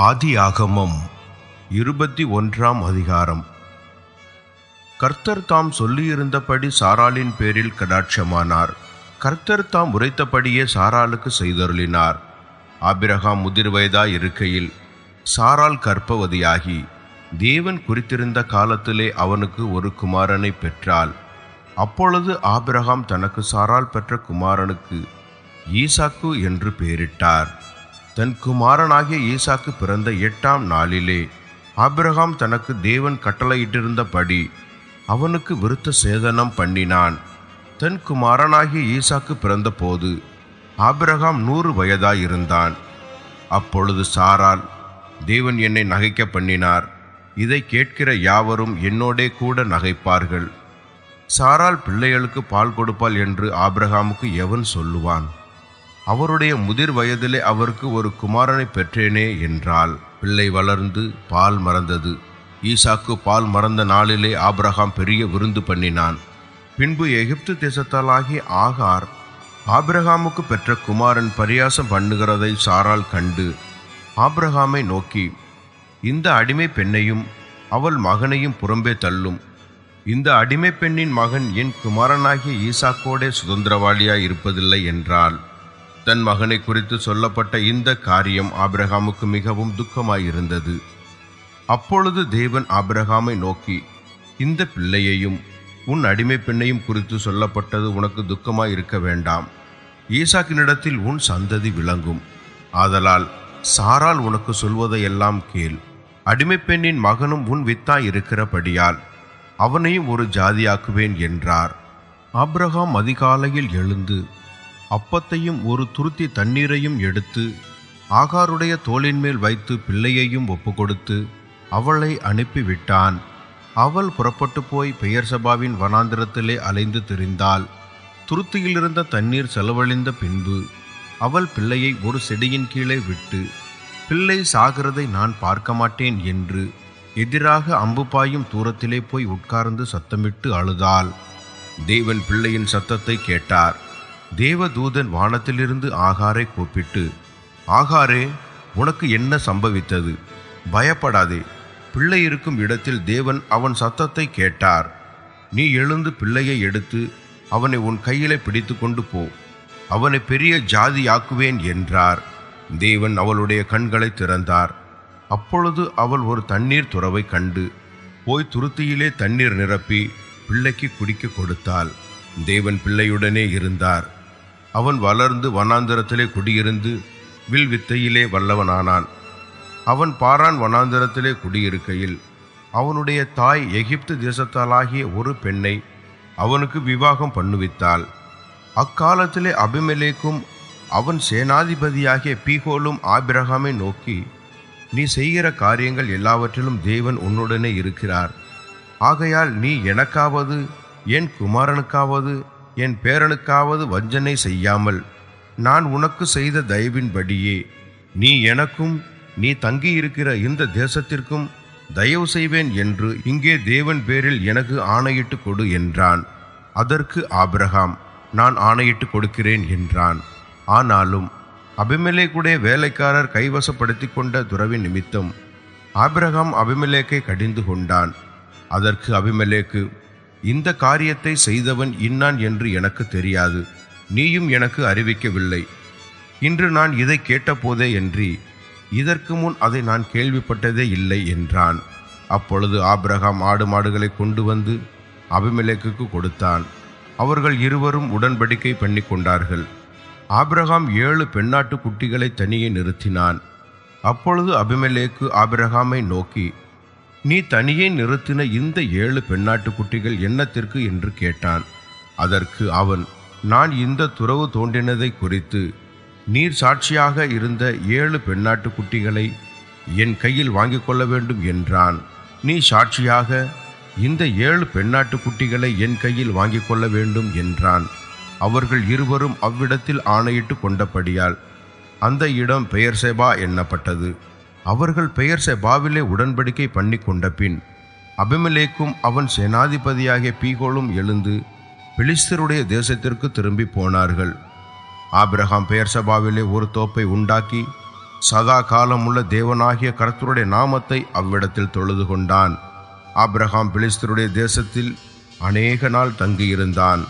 ஆதியாகமம் இருபத்தி ஒன்றாம் அதிகாரம். கர்த்தர் தாம் சொல்லியிருந்தபடி சாராளின் பேரில் கடாட்சமானார். கர்த்தர் தாம் உரைத்தபடியே சாராளுக்கு செய்தருளினார். ஆபிரகாம் முதிர் வயதா இருக்கையில் சாரால் கற்பவதியாகி தேவன் குறித்திருந்த காலத்திலே அவனுக்கு ஒரு குமாரனை பெற்றாள். அப்பொழுது ஆபிரகாம் தனக்கு சாரால் பெற்ற குமாரனுக்கு ஈசாக்கு என்று பெயரிட்டார். தன் குமாரனாகிய ஈசாக்கு பிறந்த எட்டாம் நாளிலே ஆபிரகாம் தனக்கு தேவன் கட்டளையிட்டிருந்தபடி அவனுக்கு விருத்த சேதனம் பண்ணினான். தன் குமாரனாகிய ஈசாக்கு பிறந்தபோது ஆபிரகாம் நூறு வயதாயிருந்தான். அப்பொழுது சாரால் தேவன் என்னை நகைக்க பண்ணினார். இதை கேட்கிற யாவரும் என்னோடே கூட நகைப்பார்கள். சாரால் பிள்ளைகளுக்கு பால் கொடுப்பாள் என்று ஆபிரகாமுக்கு எவன் சொல்லுவான்? அவருடைய முதிர் வயதிலே அவருக்கு ஒரு குமாரனை பெற்றேனே என்றால் பிள்ளை வளர்ந்து பால் மறந்தது. ஈசாக்கு பால் மறந்த நாளிலே ஆபிரகாம் பெரிய விருந்து பண்ணினான். பின்பு எகிப்து தேசத்தாலாகி ஆகார் ஆபிரகாமுக்கு பெற்ற குமாரன் பரியாசம் பண்ணுகிறதை சாரால் கண்டு ஆபிரகாமை நோக்கி இந்த அடிமை பெண்ணையும் அவள் மகனையும் புறம்பே தள்ளும். இந்த அடிமை பெண்ணின் மகன் என் குமாரனாகிய ஈசாக்கோடே சுதந்திரவாளியாய் இருப்பதில்லை என்றாள். தன் மகனை குறித்து சொல்லப்பட்ட இந்த காரியம் ஆபிரகாமுக்கு மிகவும் துக்கமாயிருந்தது. அப்பொழுது தேவன் ஆபிரகாமை நோக்கி இந்த பிள்ளையையும் உன் அடிமை பெண்ணையும் குறித்து சொல்லப்பட்டது உனக்கு துக்கமாய் இருக்க வேண்டாம். ஈசாக்கினிடத்தில் உன் சந்ததி விளங்கும். ஆதலால் சாரால் உனக்கு சொல்வதையெல்லாம் கேள். அடிமை பெண்ணின் மகனும் உன் வித்தாய் இருக்கிறபடியால் அவனையும் ஒரு ஜாதியாக்குவேன் என்றார். ஆப்ரஹாம் அதிகாலையில் எழுந்து அப்பத்தையும் ஒரு துருத்தி தண்ணீரையும் எடுத்து ஆகாருடைய தோளின் மேல் வைத்து பிள்ளையையும் ஒப்புக்கொடுத்து அவளை அனுப்பிவிட்டான். அவள் புறப்பட்டு போய் பெயர் சபாவின் வனாந்திரத்திலே அலைந்து திரிந்தாள். துருத்தியிலிருந்த தண்ணீர் செலவழிந்த பின்பு அவள் பிள்ளையை ஒரு செடியின் கீழே விட்டு பிள்ளை சாகிறதை நான் பார்க்க மாட்டேன் என்று எதிராக அம்பு பாயும் தூரத்திலே போய் உட்கார்ந்து சத்தமிட்டு அழுதாள். தேவன் பிள்ளையின் சத்தத்தை கேட்டார். தேவதூதன் வானத்திலிருந்து ஆகாரை கூப்பிட்டு ஆகாரே உனக்கு என்ன சம்பவித்தது? பயப்படாதே. பிள்ளை இருக்கும் இடத்தில் தேவன் அவன் சத்தத்தை கேட்டார். நீ எழுந்து பிள்ளையை எடுத்து அவனை உன் கையிலே பிடித்து கொண்டு போ. அவனை பெரிய ஜாதியாக்குவேன் என்றார். தேவன் அவளுடைய கண்களை திறந்தார். அப்பொழுது அவள் ஒரு தண்ணீர் துறவை கண்டு போய் துருத்தியிலே தண்ணீர் நிரப்பி பிள்ளைக்கு குடிக்க கொடுத்தாள். தேவன் பிள்ளையுடனே இருந்தார். அவன் வளர்ந்து வனாந்தரத்திலே குடியிருந்து வில் வித்தையிலே வல்லவனானான். அவன் பாரான் வனாந்தரத்திலே குடியிருக்கையில் அவனுடைய தாய் எகிப்து தேசத்தாலாகிய ஒரு பெண்ணை அவனுக்கு விவாகம் பண்ணுவித்தாள். அக்காலத்திலே அபிமலேக்கும் அவன் சேனாதிபதியாகிய பீகோலும் ஆபிரகாமை நோக்கி நீ செய்கிற காரியங்கள் எல்லாவற்றிலும் தேவன் உன்னுடனே இருக்கிறார். ஆகையால் நீ எனக்காவது என் குமாரனுக்காவது என் பேரனுக்காவது வஞ்சனை செய்யாமல் நான் உனக்கு செய்த தயவின்படியே நீ எனக்கும் நீ தங்கியிருக்கிற இந்த தேசத்திற்கும் தயவு செய்வேன் என்று இங்கே தேவன் பேரில் எனக்கு ஆணையிட்டு கொடு என்றான். அதற்கு ஆபிரகாம் நான் ஆணையிட்டு கொடுக்கிறேன் என்றான். ஆனாலும் அபிமலேக்குடைய வேலைக்காரர் கைவசப்படுத்தி கொண்ட துறவின் நிமித்தம் ஆபிரகாம் அபிமலேக்கை கடிந்து கொண்டான். அதற்கு அபிமலேக்கு இந்த காரியத்தை செய்தவன் இன்னான் என்று எனக்கு தெரியாது. நீயும் எனக்கு அறிவிக்கவில்லை. இன்று நான் இதை கேட்டபோதே என்று இதற்கு முன் அதை நான் கேள்விப்பட்டதே இல்லை என்றான். அப்பொழுது ஆபிரகாம் ஆடு மாடுகளை கொண்டு வந்து அபிமெலேக்குக்கு கொடுத்தான். அவர்கள் இருவரும் உடன்படிக்கை பண்ணி கொண்டார்கள். ஆபிரகாம் ஏழு பெண்ணாட்டு குட்டிகளை தனியே நிறுத்தினான். அப்பொழுது அபிமலேக்கு ஆபிரகாமை நோக்கி நீ தனியே நிறுத்தின இந்த ஏழு பெண்ணாட்டு குட்டிகள் என்னத்திற்கு என்று கேட்டான். அதற்கு அவன் நான் இந்த துறவு தோன்றினதை குறித்து நீர் சாட்சியாக இருந்த ஏழு பெண்ணாட்டு குட்டிகளை என் கையில் வாங்கிக் கொள்ள வேண்டும் என்றான். நீ சாட்சியாக இந்த ஏழு பெண்ணாட்டு குட்டிகளை என் கையில் வாங்கிக் கொள்ள வேண்டும் என்றான். அவர்கள் இருவரும் அவ்விடத்தில் ஆணையிட்டு கொண்டபடியால் அந்த இடம் பெயர் செபா எண்ணப்பட்டது அவர்கள் பெயர் செபாவிலே உடன்படிக்கை பண்ணி கொண்ட பின் அபிமலேக்கும் அவன் சேனாதிபதியாகிய பீகோலும் எழுந்து பெலிஸ்தருடைய தேசத்திற்கு திரும்பி போனார்கள். ஆபிரகாம் பெயர் சபாவிலே ஒரு தோப்பை உண்டாக்கி சதா காலமுள்ள தேவனாகிய கர்த்தருடைய நாமத்தை அவ்விடத்தில் தொழுது கொண்டான். ஆபிரகாம் பிலிஸ்தருடைய தேசத்தில் அநேக நாள் தங்கியிருந்தான்.